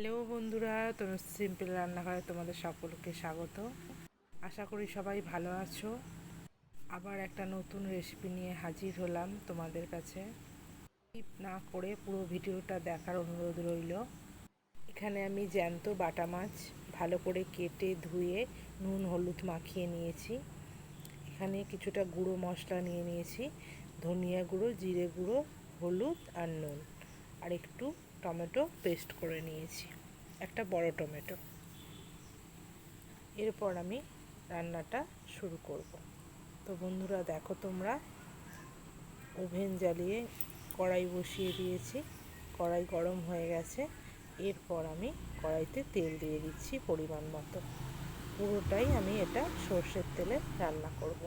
Hello বন্ধুরা তোমার simple রান্নাঘরে তোমাদের সকলকে স্বাগত। আশা করি সবাই ভালো আছো। আবার একটা নতুন রেসিপি নিয়ে হাজির হলাম তোমাদের কাছে। স্কিপ না করে পুরো ভিডিওটা দেখার অনুরোধ রইল। এখানে আমি জ্যান্ত বাটা মাছ ভালো করে কেটে ধুয়ে নুন, হলুদ মাখিয়ে নিয়েছি। এখানে কিছুটা গুঁড়ো মশলা নিয়ে নিয়েছি, ধনিয়া গুঁড়ো, জিরে গুঁড়ো, হলুদ আর নুন। আর একটু টমেটো পেস্ট করে নিয়েছি। একটা বড় টমেটো। এরপর আমি রান্নাটা শুরু করব। তো বন্ধুরা, দেখো তোমরা, ওভেন জ্বালিয়ে কড়াই বসিয়ে দিয়েছি। কড়াই গরম হয়ে গেছে। এরপর আমি কড়াইতে তেল দিয়ে দিচ্ছি পরিমাণ মতো। পুরোটাই আমি এটা সর্ষের তেলে রান্না করব।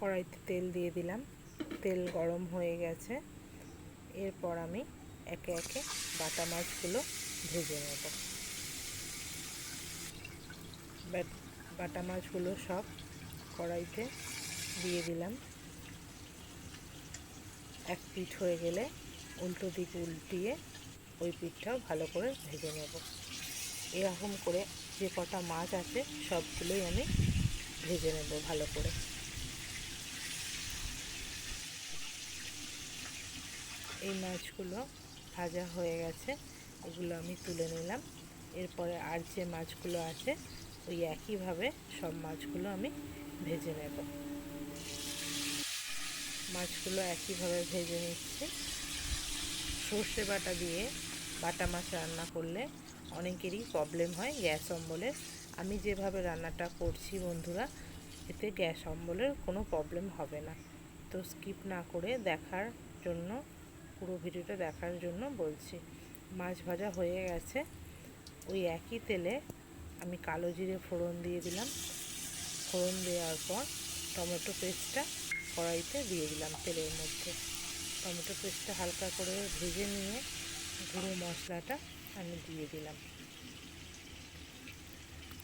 কড়াইতে তেল দিয়ে দিলাম। তেল গরম হয়ে গেছে। এরপর আমি একে একে বাটা মাছগুলো ভেজে নেব। বাটা মাছগুলো সব কড়াইতে দিয়ে দিলাম। এক পিঠ হয়ে গেলে উল্টো দিক উল্টিয়ে ওই পিঠটাও ভালো করে ভেজে নেব। এরকম করে যে কটা মাছ আছে সবগুলোই আমি ভেজে নেব ভালো করে। এই মাছগুলো ভাজা হয়ে গেছে, এগুলো আমি তুলে নিলাম। এরপরে আর যে মাছগুলো আছে, ওই একইভাবে সব মাছগুলো আমি ভেজে নেব। মাছগুলো একইভাবে ভেজে নিচ্ছি। সর্ষে বাটা দিয়ে বাটা মাছ রান্না করলে অনেকেরই প্রবলেম হয় গ্যাস অম্বলের আমি যেভাবে রান্নাটা করছি বন্ধুরা, এতে গ্যাস অম্বলের কোনো প্রবলেম হবে না। তো স্কিপ না করে দেখার জন্য পুরো ভিডিওটা দেখার জন্য বলছি। মাছ ভাজা হয়ে গেছে। ওই একই তেলে আমি কালো জিরে ফোড়ন দিয়ে দিলাম। ফোড়ন দেওয়ার পর টমেটো পেস্টটা কড়াইতে দিয়ে দিলাম তেলের মধ্যে। টমেটো পেস্টটা হালকা করে ভেজে নিয়ে গুঁড়ো মশলাটা আমি দিয়ে দিলাম।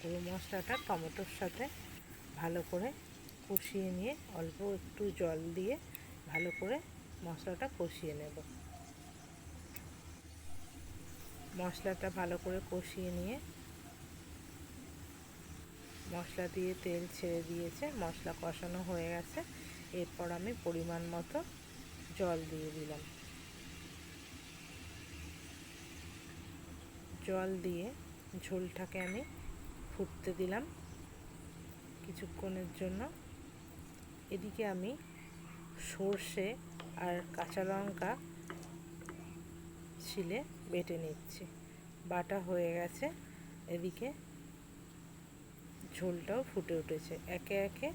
গুঁড়ো মশলাটা টমেটোর সাথে ভালো করে কষিয়ে নিয়ে অল্প একটু জল দিয়ে ভালো করে মশলাটা কষিয়ে নেব। মশলাটা ভালো করে কষিয়ে নিয়ে মশলা দিয়ে তেল ছেড়ে দিয়েছে, মশলা কষানো হয়ে গেছে। এরপর আমি পরিমাণ মতো জল দিয়ে দিলাম। জল দিয়ে ঝোলটাকে আমি ফুটতে দিলাম কিছুক্ষণের জন্য। এদিকে আমি সর্ষে আর কাঁচা লঙ্কা ছিলে বেটে নিচ্ছি। বাটা হয়ে গেছে, এদিকে ঝোলটাও ফুটে উঠেছে। একে একে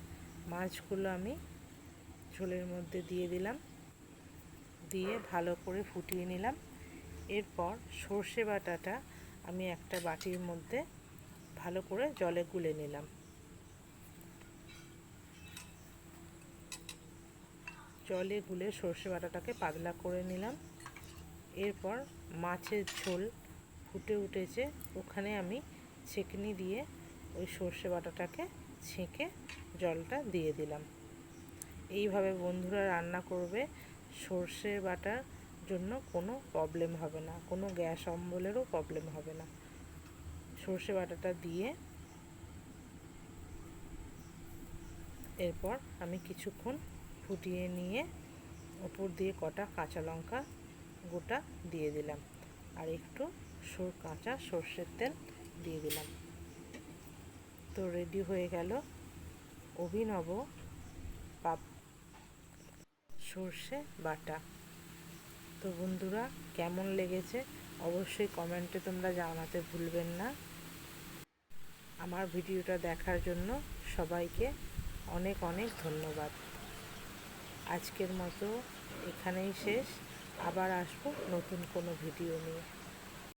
মাছগুলো আমি ঝোলের মধ্যে দিয়ে দিলাম, দিয়ে ভালো করে ফুটিয়ে নিলাম। এরপর সর্ষে বাটাটা আমি একটা বাটির মধ্যে ভালো করে জলে গুলে নিলাম। জলে গুলে সর্ষে বাটাটাকে পাতলা করে নিলাম। এরপর মাছের ঝোল ফুটে উঠেছে। ওখানে আমি ছেঁকনি দিয়ে ওই সর্ষে বাটাটাকে ছেঁকে জলটা দিয়ে দিলাম। এইভাবে বন্ধুরা রান্না করবে। সর্ষে বাটার জন্য কোনো প্রবলেম হবে না। কোনো গ্যাস অম্বলেরও প্রবলেম হবে না। সর্ষে বাটাটা দিয়ে এরপর আমি কিছুক্ষণ ফুটিয়ে নিয়ে ওপর দিয়ে কটা কাঁচা লঙ্কা গোটা দিয়ে দিলাম। আর একটু সর, কাঁচা সর্ষের তেল দিয়ে দিলাম। তো রেডি হয়ে গেল অভিনব পাপ সর্ষে বাটা। তো বন্ধুরা, কেমন লেগেছে অবশ্যই কমেন্টে তোমরা জানাতে ভুলবেন না। আমার ভিডিওটা দেখার জন্য সবাইকে অনেক অনেক ধন্যবাদ। আজকের মতো এখানেই শেষ। আবার আসব নতুন কোনো ভিডিও নিয়ে।